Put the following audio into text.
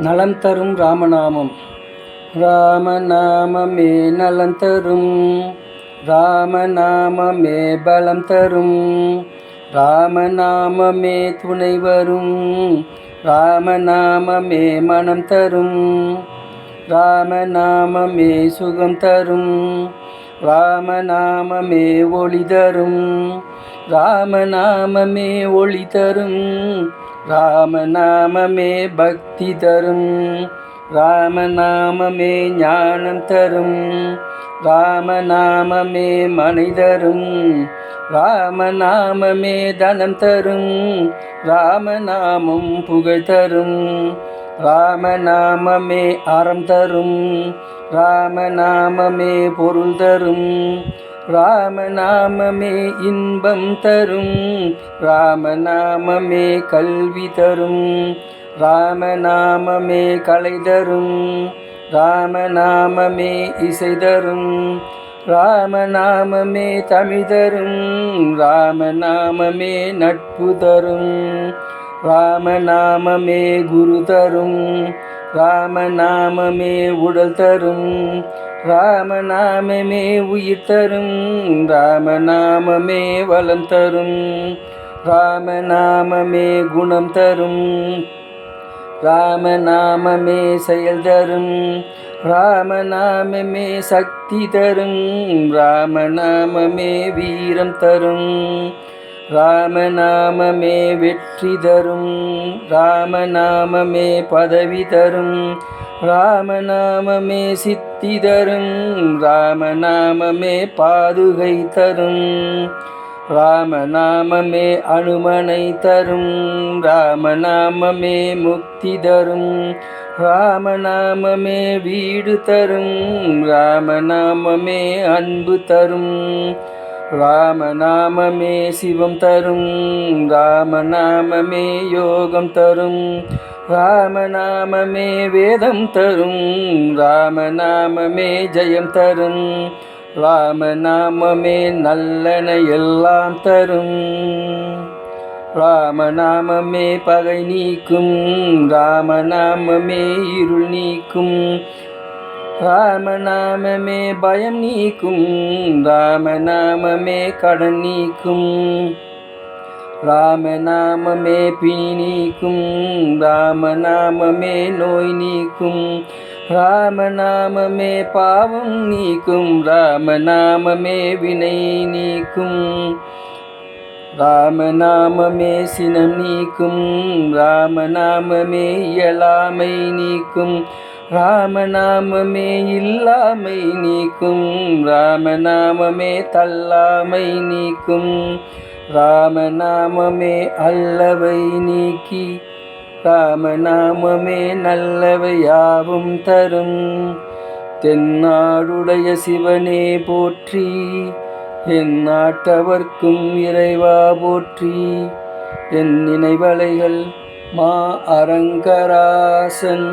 நலம் தரும் ராமநாமம். ராமநாமமே நலம் தரும். ராமநாமமே பலம் தரும். ராமநாமமே துணை வரும். ராமநாமமே மனம் தரும். ராமநாமமே சுகம் தரும். ராமநாமமே ஒளி தரும். ராமநாமமே ஒளி தரும். ராமநாமமே பக்தி தரும். ராமநாமமே ஞானம் தரும். ராமநாமமே மனை தரும். ராமநாமமே தனம் தரும். ராமநாமம் புகழ் தரும். ராமநாமமே அறம் தரும். ராமநாமமே பொருள் தரும். ராமநாமமே இன்பம் தரும் ராமநாமமே கல்வி தரும் ராமநாமமே கலை தரும் ராமநாமமே இசை தரும் ராமநாமமே தமிழ் தரும் ராமநாமமே நட்பு தரும் ராமநாமமே குரு தரும் ராமநாமமே உடல் தரும் ராமநாமமே உயிர் தரும் ராமநாமமே வளம் தரும் ராமநாமமே குணம் தரும் ராமநாமமே செயல் தரும் ராமநாமமே சக்தி தரும் ராமநாமமே வீரம் தரும். ராமநாமமே வெற்றி தரும் ராமநாமமே பதவி தரும் ராமநாமமே சித்தி தரும் ராமநாமமே பாதுகை தரும் ராமநாமமே அனுமனை தரும் ராமநாமமே முக்தி தரும் ராமநாமமே வீடு தரும் ராமநாமமே அன்பு தரும். ராமநாமமே சிவம் தரும் ராமநாமமே யோகம் தரும் ராமநாமமே வேதம் தரும் ராமநாமமே ஜெயம் தரும் ராமநாமமே நல்லன எல்லாம் தரும். ராமநாமமே பகை நீக்கும் ராமநாமமே இருள் நீக்கும் ராமநாமமே பயம் நீக்கும் ராமநாமமே கடன் நீக்கும். ராமநாமமே பிணி நீக்கும் ராமநாமமே நோய் நீக்கும். ராமநாமமே பாவம் நீக்கும் ராமநாமமே வினை நீக்கும். ராமநாமமே சினம் நீக்கும் ராமநாமமே இயலாமை நீக்கும். ராமநாமமே இல்லாமை நீக்கும் ராமநாமமே தள்ளாமை நீக்கும் ராமநாமமே அல்லவை நீக்கி ராமநாமமே நல்லவையாவும் தரும். தென்னாடுடைய சிவனே போற்றி என் நாட்டவர்க்கும் இறைவா போற்றி என் நினைவலைகள் மா அரங்கராசன்